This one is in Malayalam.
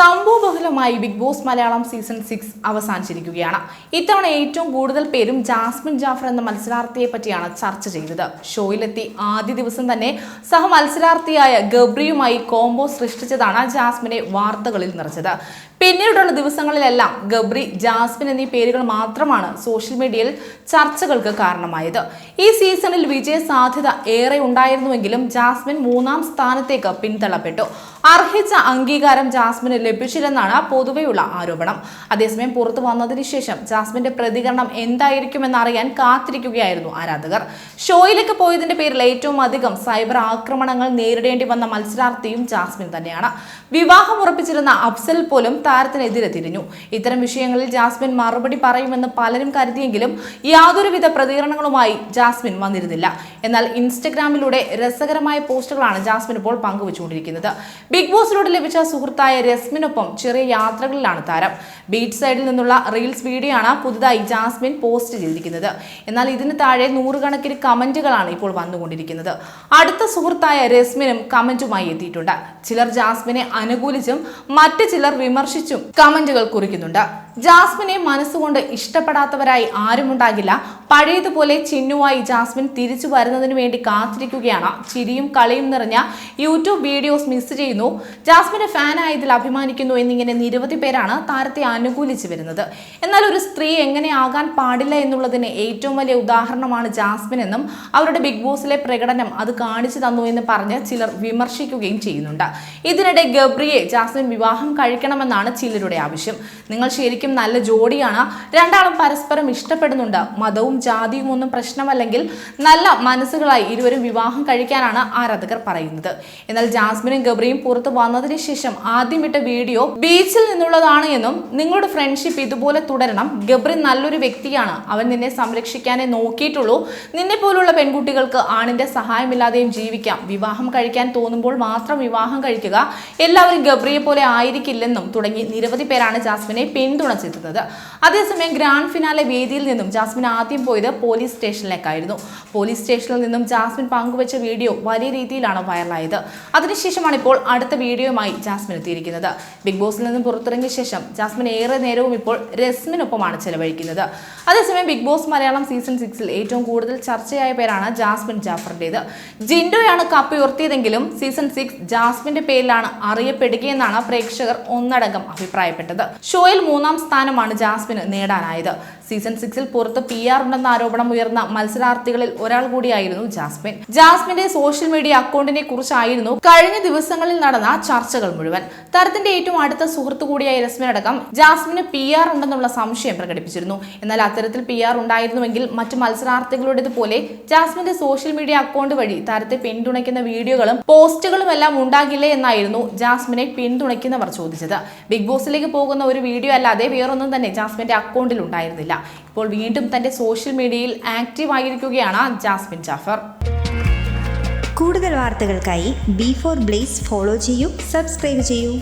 സംഭവബഹുലമായി big boss Malayalam season six അവസാനിച്ചിരിക്കുകയാണ്. ഇത്തവണ ഏറ്റവും കൂടുതൽ പേരും ജാസ്മിൻ ജാഫർ എന്ന മത്സരാർത്ഥിയെ പറ്റിയാണ് ചർച്ച ചെയ്തത്. ഷോയിലെത്തി ആദ്യ ദിവസം തന്നെ സഹ മത്സരാർത്ഥിയായ ഗബ്രിയുമായി കോംബോ സൃഷ്ടിച്ചതാണ് ജാസ്മിനെ വാർത്തകളിൽ നിറച്ചത്. പിന്നീടുള്ള ദിവസങ്ങളിലെല്ലാം ഗബ്രി ജാസ്മിൻ എന്നീ പേരുകൾ മാത്രമാണ് സോഷ്യൽ മീഡിയയിൽ ചർച്ചകൾക്ക് കാരണമായത്. ഈ സീസണിൽ വിജയ സാധ്യത ഏറെ ഉണ്ടായിരുന്നുവെങ്കിലും ജാസ്മിൻ മൂന്നാം സ്ഥാനത്തേക്ക് പിന്തള്ളപ്പെട്ടു അർഹിച്ച അംഗീകാരം ജാസ്മിന് ലഭിച്ചില്ലെന്നാണ് പൊതുവെയുള്ള ആരോപണം. അതേസമയം പുറത്തു വന്നതിന് ശേഷം ജാസ്മിന്റെ പ്രതികരണം എന്തായിരിക്കുമെന്നറിയാൻ കാത്തിരിക്കുകയായിരുന്നു ആരാധകർ. ഷോയിലേക്ക് പോയതിന്റെ പേരിൽ ഏറ്റവും അധികം സൈബർ ആക്രമണങ്ങൾ നേരിടേണ്ടി വന്ന മത്സരാർത്ഥിയും ജാസ്മിൻ തന്നെയാണ്. വിവാഹം ഉറപ്പിച്ചിരുന്ന അഫ്സൽ പോലും താരത്തിനെതിരെ തിരിഞ്ഞു ഇത്തരം വിഷയങ്ങളിൽ ജാസ്മിൻ മറുപടി പറയുമെന്ന് പലരും കരുതിയെങ്കിലും യാതൊരുവിധ പ്രതികരണങ്ങളുമായി ജാസ്മിൻ വന്നിരുന്നില്ല. എന്നാൽ ഇൻസ്റ്റഗ്രാമിലൂടെ രസകരമായ പോസ്റ്റുകളാണ് ജാസ്മിൻ ഇപ്പോൾ പങ്കുവച്ചുകൊണ്ടിരിക്കുന്നത്. ബിഗ് ബോസിലൂടെ ലഭിച്ച സുഹൃത്തായ രസ്മിനൊപ്പം ചെറിയ യാത്രകളിലാണ് താരം. ബീച്ച് സൈഡിൽ നിന്നുള്ള റീൽസ് വീഡിയോ ആണ് പുതുതായി ജാസ്മിൻ പോസ്റ്റ് ചെയ്തിരിക്കുന്നത്. എന്നാൽ ഇതിന് താഴെ നൂറുകണക്കിന് കമന്റുകളാണ് ഇപ്പോൾ വന്നുകൊണ്ടിരിക്കുന്നത്. അടുത്ത സുഹൃത്തായ രസ്മിനും കമന്റുമായി എത്തിയിട്ടുണ്ട്. ചിലർ ജാസ്മിനെ അനുകൂലിച്ചും മറ്റു ചിലർ വിമർശിച്ചും കമന്റുകൾ കുറിക്കുന്നുണ്ട് ജാസ്മിനെ മനസ്സുകൊണ്ട് ഇഷ്ടപ്പെടാത്തവരായി ആരുമുണ്ടാകില്ല പഴയതുപോലെ ചിന്നുവായി ജാസ്മിൻ തിരിച്ചു വരുന്നതിന് വേണ്ടി കാത്തിരിക്കുകയാണ്. ചിരിയും കളിയും നിറഞ്ഞ യൂട്യൂബ് വീഡിയോസ് മിസ് ചെയ്യുന്നു. ജാസ്മിന്റെ ഫാനായതിൽ അഭിമാനിക്കുന്നു എന്നിങ്ങനെ നിരവധി പേരാണ് താരത്തെ അനുകൂലിച്ചു വരുന്നത്. എന്നാൽ ഒരു സ്ത്രീ എങ്ങനെ ആകാൻ പാടില്ല എന്നുള്ളതിന് ഏറ്റവും വലിയ ഉദാഹരണമാണ് ജാസ്മിൻ എന്നും അവരുടെ ബിഗ് ബോസിലെ പ്രകടനം അത് കാണിച്ചു തന്നു എന്ന് പറഞ്ഞ് ചിലർ വിമർശിക്കുകയും ചെയ്യുന്നുണ്ട്. ഇതിനിടെ ഗബ്രിയെ ജാസ്മിൻ വിവാഹം കഴിക്കണമെന്നാണ് ചിലരുടെ ആവശ്യം. നിങ്ങൾ ശരിക്കും നല്ല ജോഡിയാണ്. രണ്ടാളും പരസ്പരം ഇഷ്ടപ്പെടുന്നുണ്ട്. മതവും ജാതിയും ഒന്നും പ്രശ്നമല്ലെങ്കിൽ നല്ല മനസ്സുകളായി ഇരുവരും വിവാഹം കഴിക്കാനാണ് ആരാധകർ പറയുന്നത്. എന്നാൽ ജാസ്മിനും ഗബ്രിയും പുറത്തു വന്നതിന് ശേഷം ആദ്യം വിട്ട വീഡിയോ ബീച്ചിൽ നിന്നുള്ളതാണ് എന്നും നിങ്ങളുടെ ഫ്രണ്ട്ഷിപ്പ് ഇതുപോലെ തുടരണം. ഗബ്രി നല്ലൊരു വ്യക്തിയാണ്. അവൻ നിന്നെ സംരക്ഷിക്കാനേ നോക്കിയിട്ടുള്ളൂ. നിന്നെ പോലുള്ള പെൺകുട്ടികൾക്ക് ആണിന്റെ സഹായമില്ലാതെയും ജീവിക്കാം. വിവാഹം കഴിക്കാൻ തോന്നുമ്പോൾ മാത്രം വിവാഹം കഴിക്കുക. എല്ലാവരും ഗബ്രിയെ പോലെ ആയിരിക്കില്ലെന്നും തുടങ്ങി നിരവധി പേരാണ് ജാസ്മിനെ പിന്തുണച്ചെത്തുന്നത് അതേസമയം ഗ്രാൻഡ് ഫിനാലെ വേദിയിൽ നിന്നും ജാസ്മിൻ ആദ്യം പോയത് പോലീസ് സ്റ്റേഷനിലേക്കായിരുന്നു പോലീസ് സ്റ്റേഷനിൽ നിന്നും ജാസ്മിൻ പങ്കുവച്ച വീഡിയോ വലിയ രീതിയിലാണ് വൈറലായത് അതിനുശേഷമാണ് ഇപ്പോൾ അടുത്ത വീഡിയോയുമായി ജാസ്മിൻ എത്തിയിരിക്കുന്നത്. ബിഗ് ബോസിൽ നിന്നും പുറത്തിറങ്ങിയ ശേഷം ജാസ്മിൻ ഏറെ നേരവും ഇപ്പോൾ രസ്മിനൊപ്പമാണ് ചെലവഴിക്കുന്നത്. അതേസമയം ബിഗ് ബോസ് മലയാളം സീസൺ സിക്സിൽ ഏറ്റവും കൂടുതൽ ചർച്ചയായ പേരാണ് ജാസ്മിൻ ജാഫറിന്റെത്. ജിൻഡോയാണ് കപ്പ് ഉയർത്തിയതെങ്കിലും സീസൺ സിക്സ് ജാസ്മിന്റെ പേരിലാണ് അറിയപ്പെടുകയെന്നാണ് പ്രേക്ഷകർ ഒന്നടങ്കം അഭിപ്രായപ്പെട്ടത്. ഷോയിൽ മൂന്നാം സ്ഥാനമാണ് ജാസ്മിന് നേടാനായത്. സീസൺ സിക്സിൽ പുറത്ത് പി ആർ ഉണ്ടെന്ന ആരോപണം ഉയർന്ന മത്സരാർത്ഥികളിൽ ഒരാൾ കൂടിയായിരുന്നു ജാസ്മിൻ. ജാസ്മിന്റെ സോഷ്യൽ മീഡിയ അക്കൗണ്ടിനെ കുറിച്ചായിരുന്നു കഴിഞ്ഞ ദിവസങ്ങളിൽ നടന്ന ചർച്ചകൾ മുഴുവൻ. താരത്തിന്റെ ഏറ്റവും അടുത്ത സുഹൃത്തു കൂടിയായ രസ്മിൻ അടക്കം ജാസ്മിന് പി ആർ ഉണ്ടെന്നുള്ള സംശയം പ്രകടിപ്പിച്ചിരുന്നു. എന്നാൽ അത്തരത്തിൽ പി ആർ ഉണ്ടായിരുന്നുവെങ്കിൽ മറ്റു മത്സരാർത്ഥികളുടേതുപോലെ ജാസ്മിന്റെ സോഷ്യൽ മീഡിയ അക്കൗണ്ട് വഴി താരത്തെ പിന്തുണയ്ക്കുന്ന വീഡിയോകളും പോസ്റ്റുകളും എല്ലാം ഉണ്ടാകില്ലേ എന്നായിരുന്നു ജാസ്മിനെ പിന്തുണയ്ക്കുന്നവർ ചോദിച്ചത്. ബിഗ് ബോസിലേക്ക് പോകുന്ന ഒരു വീഡിയോ അല്ലാതെ വേറൊന്നും തന്നെ ജാസ്മിന്റെ അക്കൗണ്ടിൽ ഉണ്ടായിരുന്നില്ല. ഇപ്പോൾ വീണ്ടും തന്റെ സോഷ്യൽ മീഡിയയിൽ ആക്റ്റീവ് ആയിരിക്കുകയാണ് ജാസ്മിൻ ജാഫർ. കൂടുതൽ വാർത്തകൾക്കായി ബി ഫോർ ബ്ലേസ് ഫോളോ ചെയ്യൂ സബ്സ്ക്രൈബ് ചെയ്യൂ.